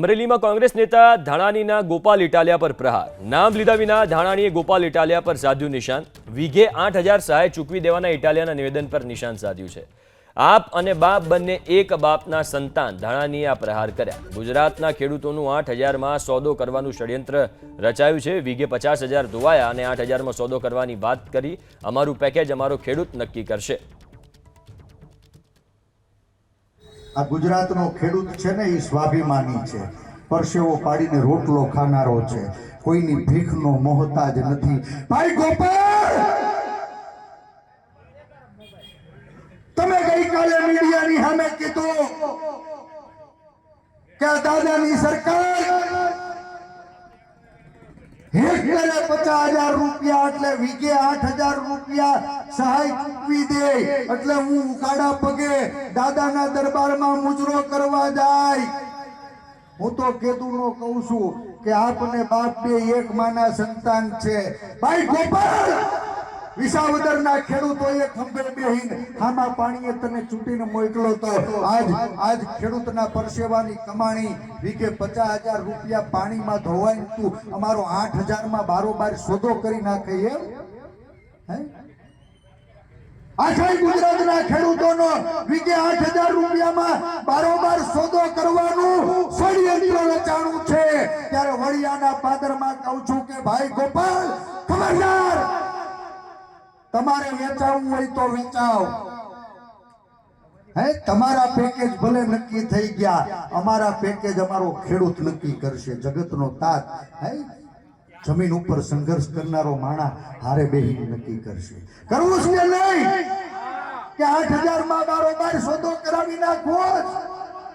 અમરેલીમાં કોંગ્રેસ નેતા ધાણાનીના ગોપાલ ઇટાલિયા પર પ્રહાર. નામ લીધા વિના ધાણાણીએ ગોપાલ ઇટાલિયા પર સાધ્યું નિશાન. વીઘે આઠ હજાર સહાય ચૂકવી દેવાના ઇટાલિયાના નિવેદન પર નિશાન સાધ્યું છે. આપ અને બાપ બંને એક બાપના સંતાન ધાણાનીએ આ પ્રહાર કર્યા. ગુજરાતના ખેડૂતોનું આઠ હજારમાં સોદો કરવાનું ષડયંત્ર રચાયું છે. વીઘે પચાસ હજાર ધોવાયા અને આઠ હજારમાં સોદો કરવાની વાત કરી. અમારું પેકેજ અમારો ખેડૂત નક્કી કરશે. આ ગુજરાતનો ખેડૂત છે ને એ સ્વાભિમાની છે. પરસેવો પાડીને રોટલો ખાનારો છે. કોઈની ભીખનો મોહતાજ નથી. ભાઈ ગોપાલ! તમે ગઈકાલે મીડિયાની સામે કીધું કે દાદાની સરકાર પચાસ હજાર રૂપિયા એટલે વીઘે આઠ હજાર રૂપિયા સહાય ચૂકવી દે. એટલે હું ઉકાળા પગે દાદાના દરબારમાં મુજરો કરવા જાય. હું તો કેતુનો કહું છું કે આપને બાપ બે એક માના સંતાન છે. ભાઈ ગોપાલ! વિસાવદરના ખેડૂતોએ ખંભે બેહીને હામા પાણીએ તને ચૂંટીને મોકલો તો આજ આજ ખેડૂતના પરસેવાની કમાણી વીકે પચાસ હજાર રૂપિયા પાણીમાં ધોવાય તું અમારો આઠ હજારમાં બારોબાર સોદો કરી નાખે એમ? હે? આખા ગુજરાતના ખેડૂતોનો વીકે આઠ હજાર રૂપિયામાં બારોબાર સોદો કરવાનું ષડયંત્ર રચાણું છે. ત્યારે વડિયાના પાદરમાં કહું છું કે, ભાઈ ગોપાલ, ખબરદાર તમારે વેચાવવું હોય તો વેચાવ હે, તમારા પેકેજ ભલે નક્કી થઈ ગયા, અમારા પેકેજ અમારો ખેડૂત નક્કી કરશે. જગતનો તાત હે? જમીન ઉપર સંઘર્ષ કરનારો માણા હારે બેહી નક્કી કરશે. કરવું છે નહીં? કે આઠ હજારમાં બારોબાર સોદો કરાવી નાખવો?